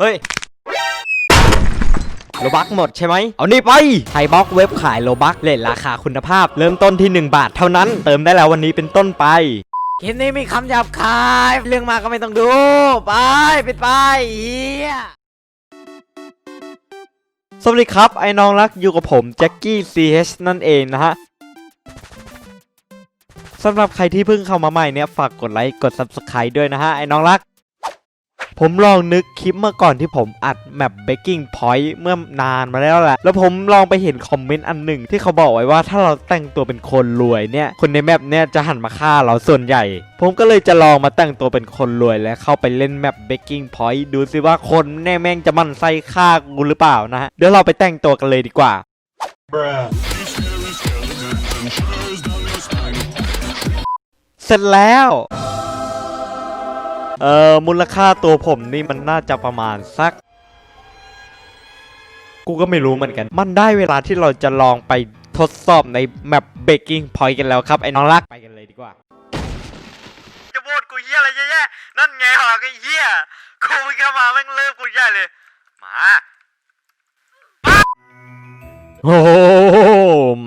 เฮ้ยโลบักหมดใช่ไหม เอานี่ไปไทยบล็อกเว็บขายโลบักเลทราคาคุณภาพ เริ่มต้นที่ 1 บาทเท่านั้น เติมได้แล้ววันนี้เป็นต้นไปคลิปนี้มีคำหยาบคาย เรื่องมากก็ไม่ต้องดู ไปปิดไปเฮียสวัสดีครับ ไอ้น้องรักอยู่กับผมแจ็คกี้ CH นั่นเองนะฮะสำหรับใครที่เพิ่งเข้ามาใหม่เนี่ยฝากกดไลค์กด Subscribe ด้วยนะฮะไอ้น้องรัก ผมลองนึกคลิปเมื่อก่อนที่ผมอัดแมป Breaking Point เมื่อนานมาแล้วแหละ แล้วผมลองไปเห็นคอมเมนต์อันหนึ่งที่เขาบอกไว้ว่าถ้าเราแต่งตัวเป็นคนรวยเนี่ย คนในแมปเนี่ยจะหันมาฆ่าเราส่วนใหญ่ ผมก็เลยจะลองมาแต่งตัวเป็นคนรวยและเข้าไปเล่นแมป Breaking Point ดูซิว่าคนแน่แม่งจะมันไส้ฆ่ากูหรือเปล่านะฮะ เดี๋ยวเราไปแต่งตัวกันเลยดีกว่า Bruh. เสร็จแล้ว เอ่อมูลค่าตัวผมนี่มันน่าจะประมาณสัก กูก็ไม่รู้เหมือนกัน มันได้เวลาที่เราจะลองไปทดสอบในแมป Breaking Point กันแล้วครับ ไอ้น้องรักไปกันเลยดีกว่า จะโบดกูเหี้ยอะไรแย่ๆนั่นไงหอกไอ้เหี้ยกูไม่เข้ามาแม่งเลิกกูใหญ่เลย มาโอ้โห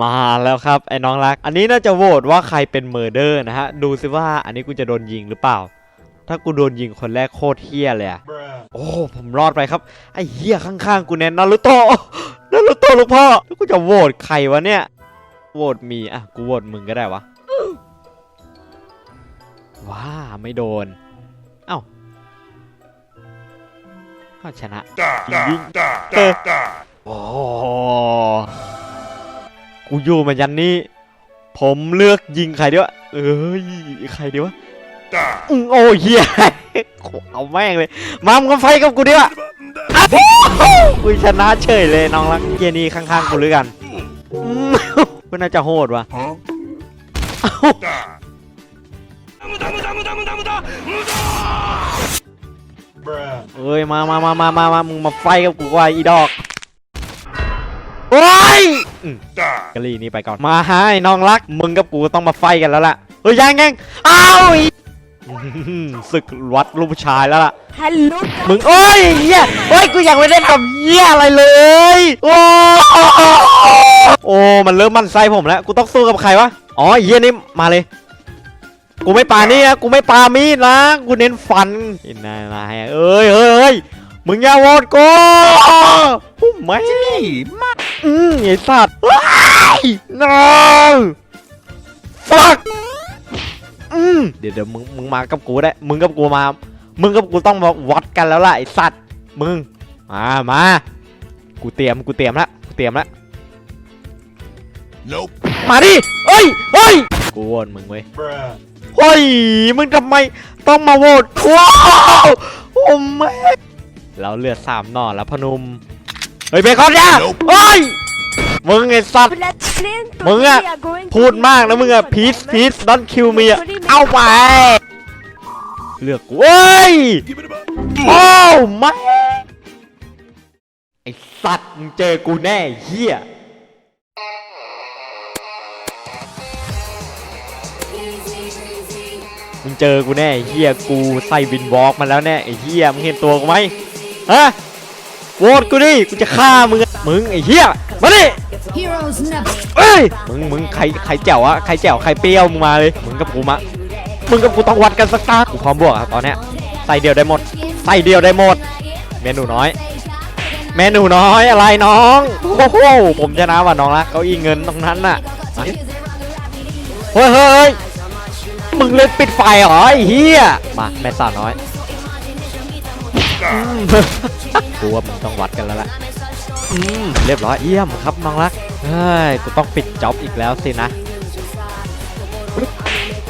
มาแล้วครับ ไอ้น้องรัก อันนี้น่าจะโหวตว่าใครเป็นเมอร์เดอร์นะฮะ ดูซิว่าอันนี้กูจะโดนยิงหรือเปล่า ถ้ากูโดนยิงคนแรกโคตรเฮี้ยเลยอะ Bruh. โอ้ ผมรอดไปครับ ไอ้เฮี้ยข้างๆ กูแน่นารุโตะนารุโตะลูกพ่อแล้วกูจะโหวตใครวะเนี่ย โหวตมีอะ กูโหวตมึงก็ได้วะ ว้า ไม่โดน เอ้าก็ชนะ Da, da, da, da, da. โอ้กูอยู่มายันนี้ผมเลือกยิงใครดีวะ เอ้ย ใครดีวะ Da. อืมโอ้เฮียเอาแม่งเลยมามงก็ไฟกับกูดิวะอะกูชนะเฉยเลยน้องรักเฮียนี่ข้างๆกูหรือกันอืมกูน่าจะโหดวะ Huh? Da. เอ้ยมามามามามามามึงมาไฟกับกูว่าอีดอกโอ้ยอืม Da. กะลีนี่ไปก่อน มาหาไอ้น้องรัก มึงกับกูต้องมาไฟกันแล้วล่ะ เฮ้ยยังยังอ้าวอีอื้อ ศึกวัดลูกผู้ชายแล้วล่ะ Hello มึงโอ้ยเฮียโอ้ยกูยังไม่ได้ทำเฮียอะไรเลย โอ้โอ้มันเริ่มมันไส้ผมแล้ว กูต้องสู้กับใครวะ อ๋อไอ้เฮียนี่มาเลย กูไม่ปานี่นะกูไม่ปามีดนะ กูเน้นฟันเห็นนายนายเอ้ยเฮ้ยเฮ้ยมึงอย่าโหวตกูปุ๊บไม่อืมไอ้สัตว์ว้าย no fuck อืมเดี๋ยวเดี๋ยวมึงมึงมากับกูได้ มึงกับกูมา มึงกับกูต้องมาวัดกันแล้วล่ะไอ้สัตว์ มึง มามา กูเตรียมกูเตรียมแล้วกูเตรียมแล้ว Nope. มาดิเอ้ยเฮ้ย กูโหวตมึงเว้ย Bruh. เฮ้ย มึงทำไมต้องมาโหวตกูว้าวโอ้แม่เราเลือดสามหน่อแล้วพนุม เฮ้ยเบคอนเนี่ยเฮ้ย มึงไอ้สัตว์ Let's play มึงอะพูดมากนะมึงอะพีซพีซดอนคิวมีอะ เอาไป เลือกกูเว้ย Give it a โอ้ไม่ไอสัตว์มึงเจอกูแน่เฮียมึงเจอกูแน่เฮียกูใส่วินวอล์กมาแล้วแน่ไอเฮียมึงเห็นตัวกูไหมฮะโหวตกูดิกูจะฆ่ามึงอะมึงไอเฮียมาดิ Heroes never เอ้ยมึงมึงใครใครแจ๋วอะใครแจ๋วใครเปรี้ยวมึงมาเลยมึงกับกูมา มึงกับกูต้องวัดกันสักตากูพร้อมบวกอะตอนเนี้ยใส่เดียวได้หมด ใส่เดียวได้หมด เมนูน้อย เมนูน้อยอะไรน้องโอ้โหผมชนะว่ะน้องรักเก้าอี้เงินตรงนั้นน่ะเฮ้ยเฮ้ยมึงเล่นปิดไฟเหรอไอ้เหี้ยมาแม่สาวน้อยกูว่ามึงต้องวัดกันแล้วล่ะอืมเรียบร้อยเยี่ยมครับน้องรักเฮ้ยกูต้องปิดจ็อบอีกแล้วสินะ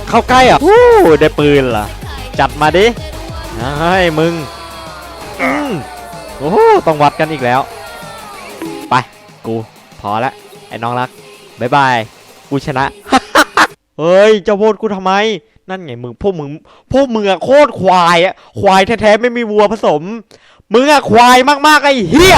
เข้าใกล้อะฮู้ได้ปืนเหรอจัดมาดิเฮ้มึงอืมโอ้โหต้องวัดกันอีกแล้ว ไป กู พอละไอ้น้องรักบายบาย กูชนะ เฮ้ยจะโทษกูทำไม นั่นไงมึงพวกมึงพวกมึงอะโคตรควายอะควายแท้ๆไม่มีวัวผสม มึงอะควายมากๆไอ้เหี้ย